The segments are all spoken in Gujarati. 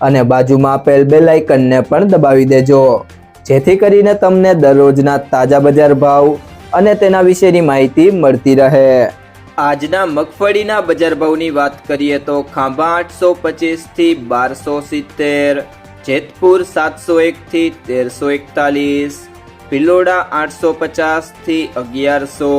અને બાજુમાં આપેલ બે લાઇકનને પણ દબાવી દેજો. જેથી કરીને તમને દરરોજના તાજા બજાર ભાવ અને તેના વિશેની માહિતી મળતી રહે. આજના મગફળીના બજાર ભાવની વાત કરીએ તો ખાંભા આઠસો પચીસથી બારસો સિત્તેર, જેતપુર સાતસો એકથી તેરસો એકતાલીસ, ભિલોડા આઠસો પચાસથી અગિયારસો,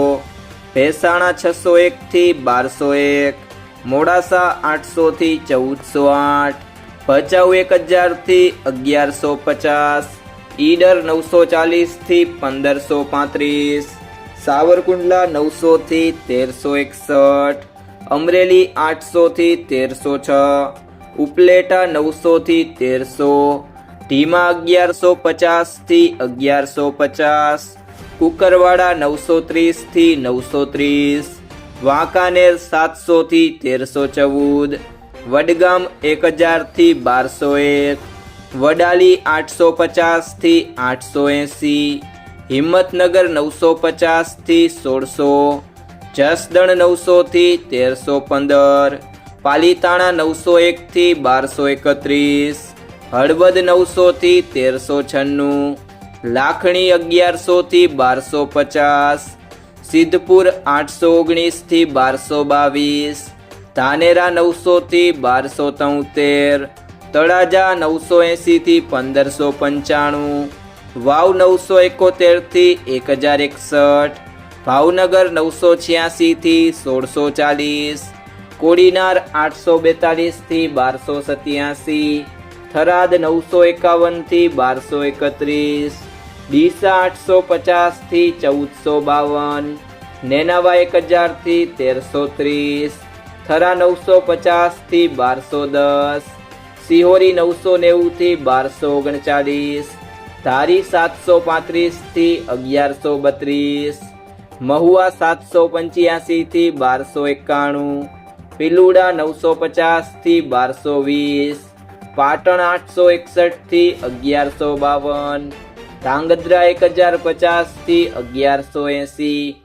ભેસાણા છસો એકથી બારસો એક, મોડાસા આઠસોથી ચૌદસો આઠ ભચાઉ એક હજારથી અગિયારસો પચાસ, ઈડર નવસો ચાલીસથી પંદરસો પાંત્રીસ, સાવરકુંડલા નવસોથી તેરસો એકસઠ, અમરેલી આઠસોથી તેરસો છ, ઉપલેટા નવસોથી તેરસો ઢીમા અગિયારસો પચાસથી અગિયારસો પચાસ, કુકરવાડા નવસો ત્રીસથી નવસો ત્રીસ, વાંકાનેર સાતસોથી તેરસો ચૌદ વડગામ એક હજારથી બારસો એક, વડાલી આઠસો પચાસથી આઠસો એંસી, હિંમતનગર નવસો પચાસથી સોળસો, જસદણ નવસોથી તેરસો પંદર, પાલીતાણા નવસો એકથી બારસો એકત્રીસ, હળવદ નવસોથી તેરસો છન્નું, લાખણી અગિયારસોથી બારસો પચાસ, સિદ્ધપુર આઠસો ઓગણીસથી બારસો બાવીસ ધાનેરા નવસોથી બારસો તોતેર, તળાજા નવસો એંસીથી પંદરસો પંચાણું, વાવ નવસો એકોતેરથી એક હજાર એકસઠ, ભાવનગર નવસો છ્યાસીથી સોળસો ચાલીસ, કોડીનાર આઠસો બેતાલીસથી બારસો સત્યાસી, થરાદ નવસો એકાવનથી બારસો એકત્રીસ, ડીસા આઠસો પચાસથી ચૌદસો બાવન, નેનાવા એક હજારથી તેરસો ત્રીસ થરા નવસો પચાસથી બારસો દસ. સિહોરી નવસો નેવુંથી બારસો ઓગણચાલીસ. ધારી સાતસો પાંત્રીસથી અગિયારસો બત્રીસ. મહુવા સાતસો પંચ્યાસીથી બારસો એકાણું. પિલુડા નવસો પચાસથી બારસો વીસ. પાટણ આઠસો એકસઠથી અગિયારસો બાવન. ધાંગધ્રા એક હજાર પચાસથી અગિયારસો એંસી.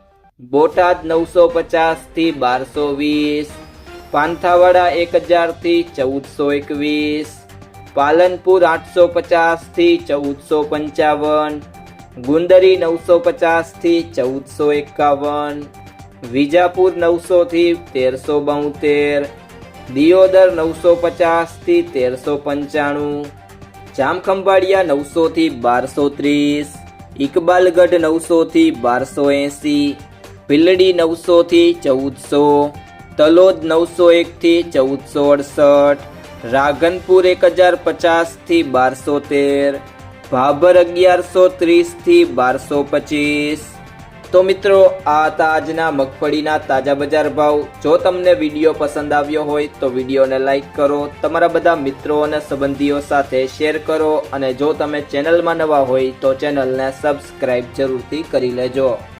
બોટાદ નવસો પચાસથી બારસો વીસ. પાંથાવાડા એક હજારથી ચૌદસો એકવીસ, પાલનપુર આઠસો પચાસથી ચૌદસો પંચાવન, ગુંદરી નવસો પચાસથી ચૌદસો એકાવન, વિજાપુર નવસોથી તેરસો બોતેર, દિયોદર નવસો પચાસથી તેરસો પંચાણું, જામખંભાળિયા નવસોથી બારસો ત્રીસ, ઇકબાલગઢ નવસોથી બારસો એંસી, ભીલડી નવસોથી ચૌદસો તલોદ નવસો એકથી ચૌદસો અડસઠ, રાધનપુર એક હજાર પચાસથી બારસો તેર, ભાભર અગિયારસો ત્રીસથી બારસો પચીસ. તો મિત્રો, આ હતા આજના મગફળીના તાજા બજાર ભાવ. જો તમને વીડિયો પસંદ આવ્યો હોય તો વિડીયોને લાઈક કરો, તમારા બધા મિત્રો અને સંબંધીઓ સાથે શેર કરો અને જો તમે ચેનલમાં નવા હોય તો ચેનલને સબસ્ક્રાઈબ જરૂરથી કરી લેજો.